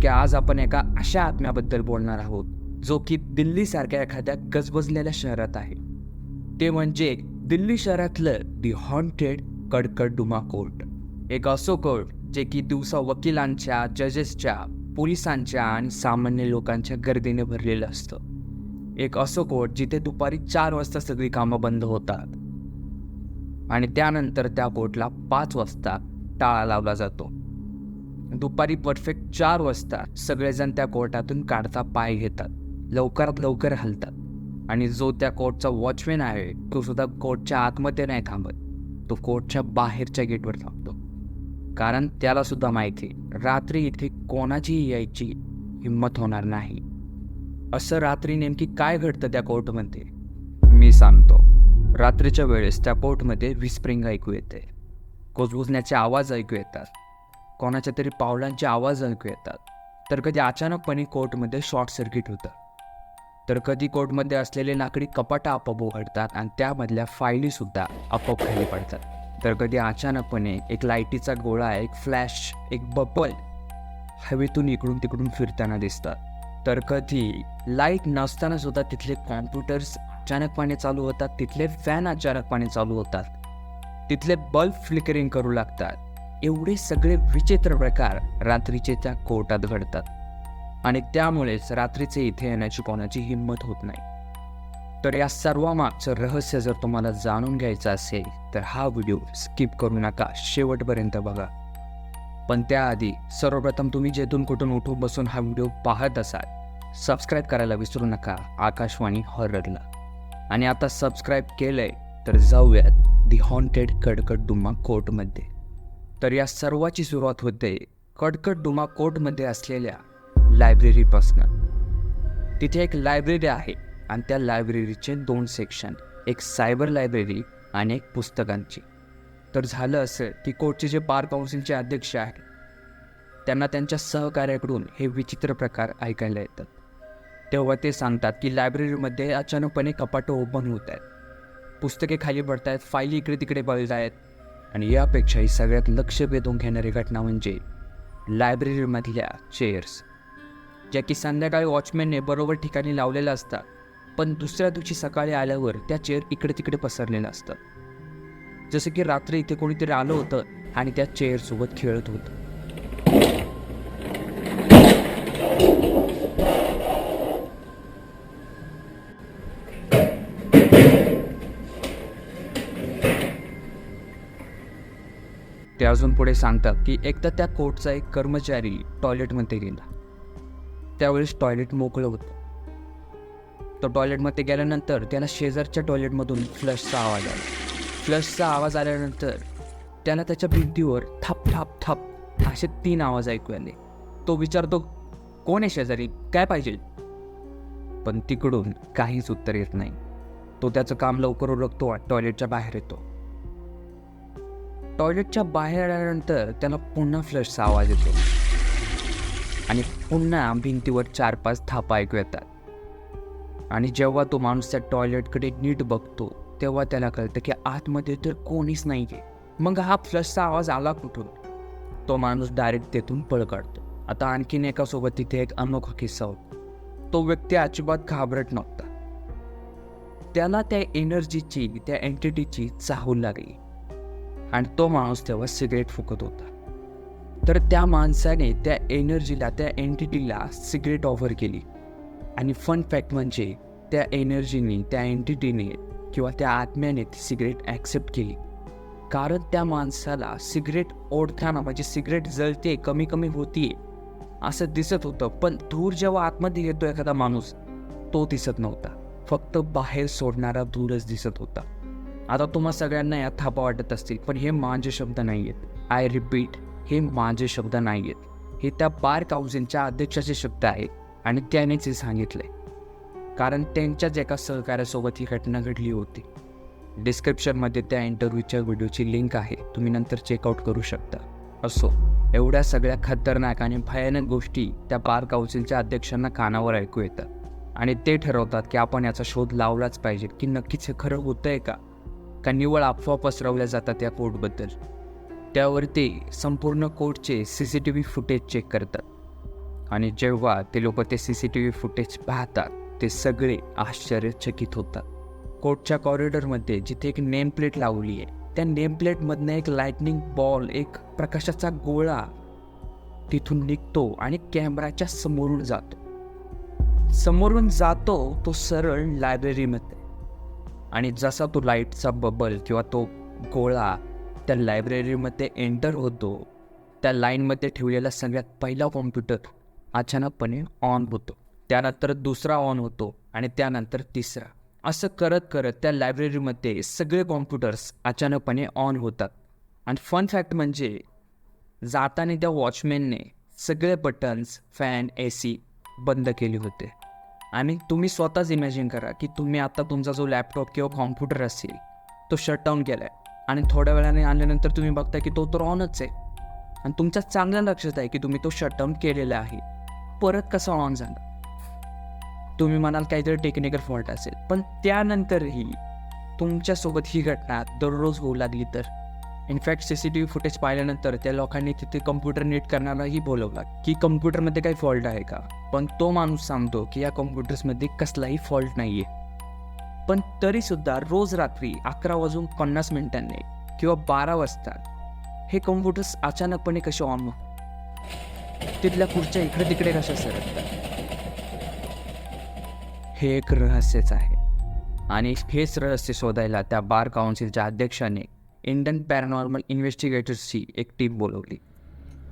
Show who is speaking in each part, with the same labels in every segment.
Speaker 1: की आज आपण एका अशा आत्म्याबद्दल बोलणार आहोत जो की दिल्लीसारख्या एखाद्या गजबजलेल्या शहरात आहे. ते म्हणजे दिल्ली शहरातलं the haunted Karkardooma court. एक असो कोर्ट जे की दिवसा वकिलांच्या जजेसच्या पोलिसांच्या आणि सामान्य लोकांच्या गर्दीने भरलेलं असतं. एक असो कोर्ट जिथे दुपारी चार वाजता सगळी कामं बंद होतात. आणि त्यानंतर त्या कोर्टला पाच वाजता टाळा लावला जातो. दुपारी परफेक्ट चार वाजता सगळेजण त्या कोर्टातून काढता पाय घेतात. लवकरात लवकर हलतात. आणि जो त्या कोर्टचा वॉचमॅन आहे तो सुद्धा कोर्टच्या आतमध्ये नाही थांबत. तो कोर्टच्या बाहेरच्या गेटवर थांबतो. कारण त्याला सुद्धा माहिती रात्री इथे कोणाचीही यायची हिंमत होणार नाही. असं रात्री नेमकी काय घडतं त्या कोर्टमध्ये? मी सांगतो. रात्रीच्या वेळेस त्या कोर्टमध्ये विस्प्रिंग ऐकू येते. कोजबुजण्याचे आवाज ऐकू येतात. कोणाच्या तरी पावलांचे आवाज ऐकू येतात. तर कधी अचानकपणे कोर्टमध्ये शॉर्ट सर्किट होतं. तर कधी कोर्टमध्ये असलेले लाकडी कपाटा आपोआप उघडतात आणि त्यामधल्या फायलीसुद्धा आपोआप खाली पडतात. तर कधी अचानकपणे एक लाईटीचा गोळा एक फ्लॅश एक बबल हवेतून इकडून तिकडून फिरताना दिसतात. तर कधी लाइट नसताना सुद्धा तिथले कॉम्प्युटर्स अचानकपणे चालू होतात तिथले फॅन अचानकपणे चालू होतात. तिथले बल्ब फ्लिकरिंग करू लागतात. एवढे सगळे विचित्र प्रकार रात्रीचे त्या कोर्टात घडतात. आणि त्यामुळेच रात्रीचे इथे येण्याची कोणाची हिंमत होत नाही. तर या सर्वामागचं रहस्य जर तुम्हाला जाणून घ्यायचं असेल तर हा व्हिडिओ स्किप करू नका. शेवटपर्यंत बघा. पण त्याआधी सर्वप्रथम तुम्ही जेथून कुठून उठून बसून हा व्हिडिओ पाहत असाल सबस्क्राईब करायला विसरू नका. आकाशवाणी हॉररला आणि आता सबस्क्राईब केलंय तर जाऊयात दी हॉन्टेड कडकड डुमा कोर्टमध्ये. तर या सर्वाची सुरुवात होते कडकड डुमा कोर्टमध्ये असलेल्या लायब्ररीपासनं. तिथे एक लायब्ररी आहे आणि त्या लायब्ररीचे दोन सेक्शन एक सायबर लायब्ररी आणि एक पुस्तकांची. तर झालं असं की कोर्टचे जे बार काउन्सिलचे अध्यक्ष आहेत त्यांना त्यांच्या सहकार्याकडून हे विचित्र प्रकार ऐकायला येतात. तेव्हा ते सांगतात की लायब्ररीमध्ये अचानकपणे कपाटं ओपन होत आहेत. पुस्तके खाली पडत आहेत फायली इकडे तिकडे बळत आहेत आणि यापेक्षाही सगळ्यात लक्ष वेधून घेणारी घटना म्हणजे लायब्ररीमधल्या चेअर्स ज्या की संध्याकाळी वॉचमॅनने बरोबर ठिकाणी लावलेल्या असतात पण दुसऱ्या दिवशी सकाळी आल्यावर त्या चेअर इकडे तिकडे पसरलेल्या असतात. जसं की रात्री इथे कोणीतरी आलं होतं आणि त्या चेअरसोबत खेळत होतं. ते अजून पुढे सांगतात की एकदा त्या कोर्टचा एक कर्मचारी टॉयलेटमध्ये गेला. त्यावेळेस टॉयलेट मोकळं होतं. तो टॉयलेटमध्ये गेल्यानंतर त्याला शेजारच्या टॉयलेटमधून फ्लशचा आवाज आला. फ्लशचा आवाज आल्यानंतर त्याला त्याच्या भिंतीवर थाप थाप थाप असे तीन आवाज ऐकू आले. तो विचारतो कोण आहे शेजारी? काय पाहिजे? पण तिकडून काहीच उत्तर येत नाही. तो त्याचं काम लवकर उरकतो टॉयलेटच्या बाहेर येतो. टॉयलेटच्या बाहेर आल्यानंतर त्याला पुन्हा फ्लशचा आवाज येतो. आणि पुन्हा भिंतीवर चार पाच थापा ऐकू येतात. आणि जेव्हा तो माणूस त्या टॉयलेटकडे नीट बघतो तेव्हा त्याला कळतं की आतमध्ये तर कोणीच नाही आहे मग हा फ्लशचा आवाज आला कुठून? तो माणूस डायरेक्ट तेथून पळ काढतो. आता आणखीन एकासोबत तिथे एक अनोखा किस्सा होता. तो व्यक्ती अजिबात घाबरट नव्हता. त्याला त्या एनर्जीची त्या एंटिटीची चाहूल लागली. आणि तो माणूस तेव्हा सिगरेट फुकत होता. तर त्या माणसाने त्या एनर्जीला त्या एंटिटीला सिगरेट ऑफर केली. आणि फन फॅक्ट म्हणजे त्या एनर्जीने त्या एंटिटीने किंवा त्या आत्म्याने ती सिगरेट ॲक्सेप्ट केली. कारण त्या माणसाला सिगरेट ओढताना म्हणजे सिगरेट जळते कमी कमी होतीये असं दिसत होतं. पण धूर जेव्हा आतमध्ये येतो एखादा माणूस तो दिसत नव्हता. फक्त बाहेर सोडणारा धूरच दिसत होता. आता तुम्हा सगळ्यांना या थापा वाटत असतील पण हे माझे शब्द नाही आहेत आय रिपीट हे माझे शब्द नाही आहेत हे त्या बार काउन्सिलच्या अध्यक्षाचे शब्द आहेत आणि त्यानेच हे सांगितले कारण त्यांच्याच एका सहकार्यासोबत ही घटना घडली होती. डिस्क्रिप्शनमध्ये त्या इंटरव्ह्यूच्या व्हिडिओची लिंक आहे तुम्ही नंतर चेकआउट करू शकता. असो एवढ्या सगळ्या खतरनाक आणि भयानक गोष्टी त्या बार काउन्सिलच्या अध्यक्षांना कानावर ऐकू येतात. आणि ते ठरवतात की आपण याचा शोध लावलाच पाहिजे की नक्कीच हे खरं होतंय का? का निवळ अफवा पसरवल्या जातात या कोर्टबद्दल त्यावर ते संपूर्ण कोर्टचे C C T V footage check करतात. आणि जेव्हा ते लोक ते C C T V footage पाहतात ते सगळे आश्चर्यचकित होतात. कोर्टच्या कॉरिडॉरमध्ये जिथे एक नेम प्लेट लावली आहे त्या नेम प्लेटमधनं एक लाइटनिंग बॉल एक प्रकाशाचा गोळा तिथून निघतो आणि कॅमेराच्या समोरून जातो. समोरून जातो तो सरळ लायब्ररीमध्ये आणि जसा तो लाईटचा बबल किंवा तो गोळा त्या लायब्ररीमध्ये एंटर होतो त्या लाईनमध्ये ठेवलेला सगळ्यात पहिला कॉम्प्युटर अचानकपणे ऑन होतो. त्यानंतर दुसरा ऑन होतो आणि त्यानंतर तिसरा. असं करत करत त्या लायब्ररीमध्ये सगळे कॉम्प्युटर्स अचानकपणे ऑन होतात. आणि फन फॅक्ट म्हणजे जाताना त्या वॉचमॅनने सगळे बटन्स फॅन ए सी बंद केले होते. आणि तुम्ही स्वतःच इमॅजिन करा की तुम्ही आता तुमचा जो लॅपटॉप किंवा कॉम्प्युटर असेल तो शटडाऊन केला आहे आणि थोड्या वेळाने आल्यानंतर तुम्ही बघता की तो तर ऑनच आहे. आणि तुमच्या चांगल्या लक्षात आहे की तुम्ही तो शटडाऊन केलेला आहे. परत कसा ऑन झाला? तुम्ही म्हणाल काहीतरी टेक्निकल फॉल्ट असेल. पण त्यानंतरही तुमच्यासोबत ही घटना दररोज होऊ लागली तर? In fact C C T V footage पाहिल्यानंतर त्या लोकांनी तिथे कम्प्युटर नीट करणाराही बोलवला की कम्प्युटरमध्ये काही फॉल्ट आहे का? पण तो माणूस सांगतो की या कम्प्युटर्समध्ये कसलाही फॉल्ट नाही आहे पण तरीसुद्धा रोज रात्री अकरा वाजून पन्नास मिनिटांनी किंवा बारा वाजता हे कम्प्युटर्स अचानकपणे कसे ऑन होतात? तिथल्या खुर्च्या इकडे तिकडे कशा सरकतात? हे एक रहस्यच आहे. आणि हेच रहस्य शोधायला त्या बार काउन्सिलच्या अध्यक्षाने इंडियन पॅरानॉर्मल इन्व्हेस्टिगेटर्सची एक टीम बोलवली.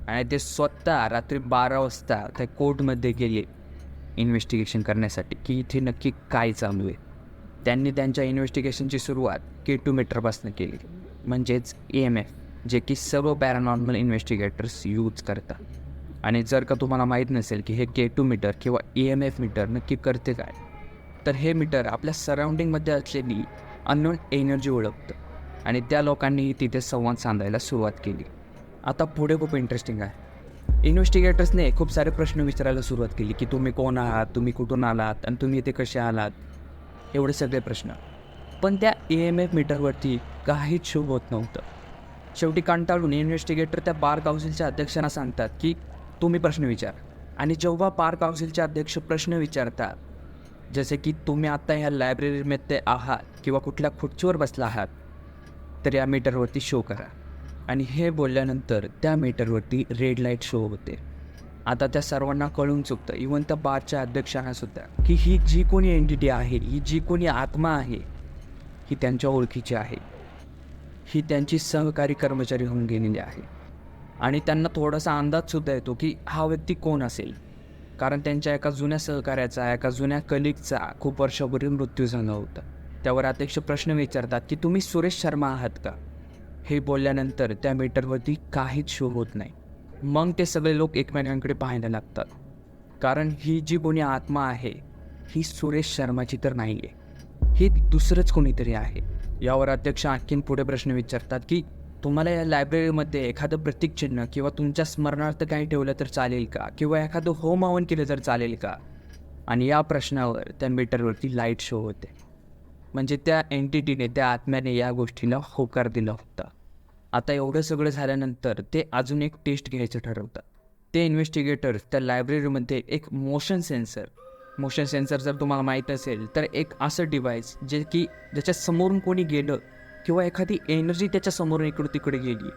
Speaker 1: आणि ते स्वतः रात्री बारा वाजता त्या कोर्टमध्ये गेले इन्व्हेस्टिगेशन करण्यासाठी की इथे नक्की काय चालू आहे. त्यांनी त्यांच्या इन्व्हेस्टिगेशनची सुरुवात के टू मीटरपासून केली. म्हणजेच ए एम एफ जे की सर्व पॅरानॉर्मल इन्व्हेस्टिगेटर्स यूज करतात. आणि जर का तुम्हाला माहीत नसेल की हे के टू मीटर किंवा ए एम एफ मीटर नक्की करते काय तर हे मीटर आपल्या सराउंडिंगमध्ये असलेली अननोन एनर्जी ओळखतं. आणि त्या लोकांनीही तिथे संवाद साधायला सुरुवात केली. आता पुढे खूप इंटरेस्टिंग आहे. इन्व्हेस्टिगेटर्सने खूप सारे प्रश्न विचारायला सुरुवात केली की तुम्ही कोण आहात? तुम्ही कुठून आलात? आणि तुम्ही इथे कसे आलात? एवढे सगळे प्रश्न. पण त्या ए एम एफ मीटरवरती काहीच शुभ होत नव्हतं. शेवटी कंटाळून इन्व्हेस्टिगेटर त्या बार काउन्सिलच्या अध्यक्षांना सांगतात की तुम्ही प्रश्न विचार. आणि जेव्हा बार काउन्सिलचे अध्यक्ष प्रश्न विचारतात जसे की तुम्ही आत्ता ह्या लायब्ररीमध्ये आहात किंवा कुठल्या खुर्चीवर बसला आहात तर या मीटरवरती शो करा. आणि हे बोलल्यानंतर त्या मीटरवरती रेड लाइट शो होते. आता त्या सर्वांना कळून चुकतं. इवन त्या बारच्या अध्यक्षांना सुद्धा की ही जी कोणी एंटिटी आहे ही जी कोणी आत्मा आहे ही त्यांच्या ओळखीची आहे. ही त्यांची सहकारी कर्मचारी होऊन गेलेली आहे. आणि त्यांना थोडासा अंदाजसुद्धा येतो की हा व्यक्ती कोण असेल? कारण त्यांच्या एका जुन्या सहकार्याचा एका जुन्या कलिगचा खूप वर्षापूर्वी मृत्यू झाला होता. त्यावर अध्यक्ष प्रश्न विचारतात की तुम्ही सुरेश शर्मा आहात का? हे बोलल्यानंतर त्या मीटरवरती काहीच शो होत नाही. मग ते सगळे लोक एकमेकांकडे पाहायला लागतात. कारण ही जी कोणी आत्मा आहे ही सुरेश शर्माची तर नाही आहे ही दुसरंच कोणीतरी आहे. यावर अध्यक्ष आणखीन पुढे प्रश्न विचारतात की तुम्हाला या लायब्ररीमध्ये एखादं प्रतीकचिन्ह किंवा तुमच्या स्मरणार्थ काही ठेवलं तर चालेल का? किंवा एखादं होम हवन केलं तर चालेल का? आणि या प्रश्नावर त्या मीटरवरती लाइट शो होते. म्हणजे त्या एंटिटीने त्या आत्म्याने या गोष्टीला होकार दिला होता. आता एवढं सगळं झाल्यानंतर ते अजून एक टेस्ट घ्यायचं ठरवतात. ते इन्व्हेस्टिगेटर्स त्या लायब्ररीमध्ये एक मोशन सेन्सर मोशन सेन्सर जर तुम्हाला माहीत असेल तर एक असं डिव्हाइस जे की ज्याच्या समोरून कोणी गेलं किंवा एखादी एनर्जी त्याच्या समोरून इकडं तिकडे गेली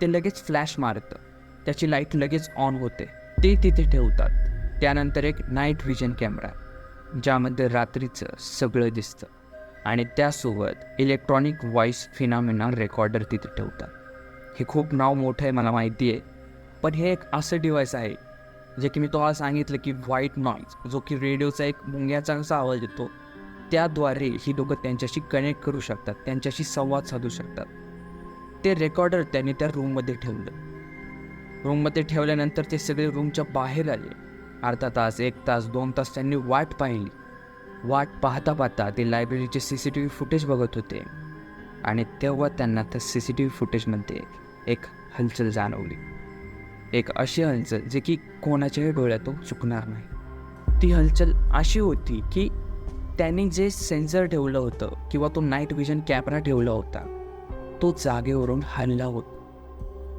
Speaker 1: ते लगेच फ्लॅश मारतं. त्याची लाइट लगेच ऑन होते. ते तिथे ठेवतात. त्यानंतर एक नाईट व्हिजन कॅमेरा ज्यामध्ये रात्रीचं सगळं दिसतं. आणि त्यासोबत इलेक्ट्रॉनिक व्हॉईस फिनामिना रेकॉर्डर तिथे ठेवतात. हे खूप नाव मोठं आहे मला माहिती आहे. पण हे एक असं डिव्हाइस आहे जे की मी तुम्हाला सांगितलं की व्हाईट नॉईज जो की रेडिओचा एक मुंग्याचा असा आवाज येतो. त्याद्वारे ही लोकं त्यांच्याशी कनेक्ट करू शकतात त्यांच्याशी संवाद साधू शकतात. ते रेकॉर्डर त्यांनी त्या रूममध्ये ठेवलं. रूममध्ये ठेवल्यानंतर ते सगळे रूमच्या बाहेर आले. अर्धा तास एक तास दोन तास त्यांनी वाट पाहिली. वाट पाहता पाहता ते लायब्ररीचे C C T V footage बघत होते. आणि तेव्हा त्यांना त्या सी सी टी व्ही फुटेजमध्ये एक हलचल जाणवली. एक अशी हलचल जे की कोणाच्याही डोळ्यातून चुकणार नाही. ती हलचल अशी होती की त्यांनी जे सेन्सर ठेवलं होतं किंवा तो नाईट व्हिजन कॅमेरा ठेवला होता तो जागेवरून हलला होता.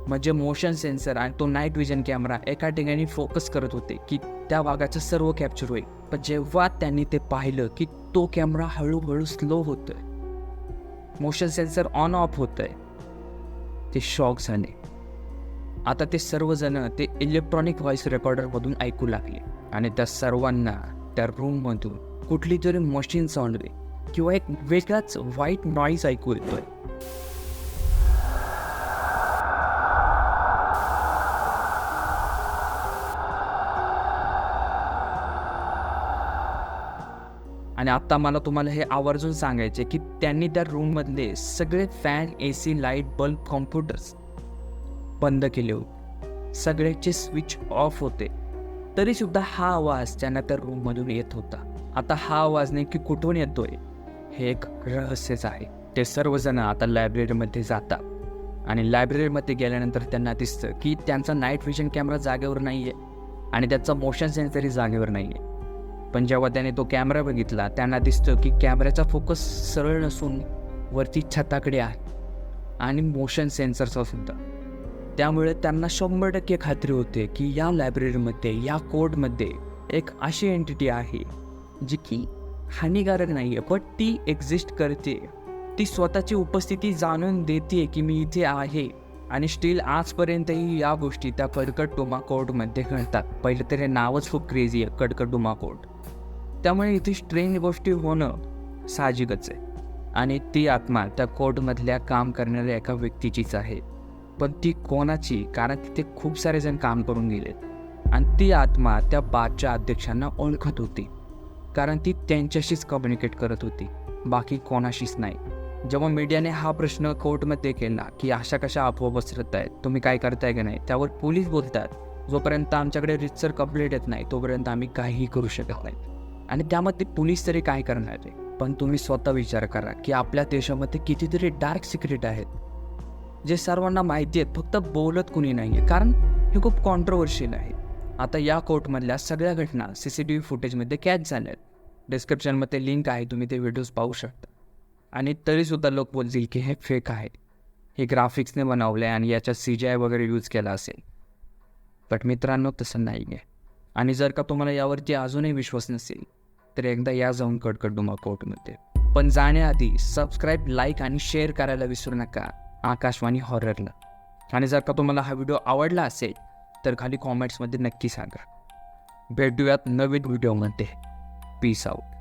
Speaker 1: म्हणजे मोशन सेन्सर आणि तो नाईट विजन कॅमेरा एका ठिकाणी फोकस करत होते की त्या वाघाचं सर्व कॅप्चर होईल. पण जेव्हा त्यांनी ते पाहिलं की तो कॅमेरा हळूहळू स्लो होतोय मोशन सेन्सर ऑन ऑफ होतंय ते शॉक झाले. आता ते सर्वजण ते इलेक्ट्रॉनिक व्हॉइस रेकॉर्डरमधून ऐकू लागले आणि त्या सर्वांना त्या रूममधून कुठली तरी मशीन साऊंड किंवा एक वेगळाच व्हाईट नॉईज ऐकू येतोय. आणि आत्ता मला तुम्हाला हे आवर्जून सांगायचे की त्यांनी त्या रूममधले सगळे fan A C light bulb computers बंद केले होते. सगळ्याचे स्विच ऑफ होते. तरीसुद्धा हा आवाज त्यांना त्या रूममधून येत होता. आता हा आवाज नेमकी कुठून येतोय? हे एक रहस्यच आहे. ते सर्वजण आता लायब्ररीमध्ये जातात. आणि लायब्ररीमध्ये गेल्यानंतर त्यांना दिसतं की त्यांचा नाईट व्हिजन कॅमेरा जागेवर नाही आहे आणि त्याचा मोशन सेन्सरही जागेवर नाही आहे पण जेव्हा त्याने तो कॅमेरा बघितला त्यांना दिसतं की कॅमेऱ्याचा फोकस सरळ नसून वरती छताकडे आहे आणि मोशन सेन्सरचा सुद्धा. त्यामुळे त्यांना शंभर टक्के खात्री होते की या लायब्ररीमध्ये या कोडमध्ये एक अशी एंटिटी आहे जी की हानिकारक नाही आहे पण ती एक्झिस्ट करते. ती स्वतःची उपस्थिती जाणून देते की मी इथे आहे आणि स्टील आजपर्यंतही या गोष्टी त्या कडकट डोमा कोर्टमध्ये घडतात. पहिलं तर हे नावच खूप क्रेझी आहे कडकट डोमा कोर्ट त्यामुळे इथे स्ट्रेंज गोष्टी होणं साहजिकच आहे. आणि ती आत्मा त्या कोर्टमधल्या काम करणाऱ्या एका व्यक्तीचीच आहे. पण ती कोणाची? कारण तिथे खूप सारे जण काम करून गेलेत. आणि ती आत्मा त्या बादच्या अध्यक्षांना ओळखत होती. कारण ती त्यांच्याशीच कम्युनिकेट करत होती. बाकी कोणाशीच नाही. जेव्हा मीडियाने हा प्रश्न कोर्टमध्ये केला की अशा कशा अफवा पसरत आहेत तुम्ही काय करताय का नाही त्यावर पोलीस बोलतात. जोपर्यंत आमच्याकडे रितसर कंप्लेंट येत नाही तोपर्यंत आम्ही काहीही करू शकत नाही. आणि त्यामध्ये पोलीस तरी काय करणार आहे? पण तुम्ही स्वतः विचार करा की आपल्या देशामध्ये कितीतरी डार्क सिक्रेट आहेत. जे सर्वांना माहिती आहेत फक्त बोलत कुणी नाही आहे कारण हे खूप कॉन्ट्रोवर्शियल आहे. आता या कोर्टमधल्या सगळ्या घटना सी सी टी व्ही फुटेजमध्ये कॅच झाल्या आहेत. डिस्क्रिप्शनमध्ये लिंक आहे तुम्ही ते व्हिडिओज पाहू शकता. आणि तरीसुद्धा लोक बोलतील की हे फेक आहे. हे ग्राफिक्सने बनवलं आहे आणि याच्यात सी जी आय वगैरे यूज केला असेल. बट मित्रांनो तसं नाही आहे आणि जर का तुम्हाला यावरती अजूनही विश्वास नसेल तर एकदा या जाऊन कडकडुमा कोर्टमध्ये. पण जाण्याआधी सबस्क्राईब लाईक आणि शेअर करायला विसरू नका. आकाशवाणी हॉररला आणि जर का तुम्हाला हा व्हिडिओ आवडला असेल तर खाली कॉमेंट्समध्ये नक्की सांगा. भेटूयात नवीन व्हिडिओमध्ये पीस आऊट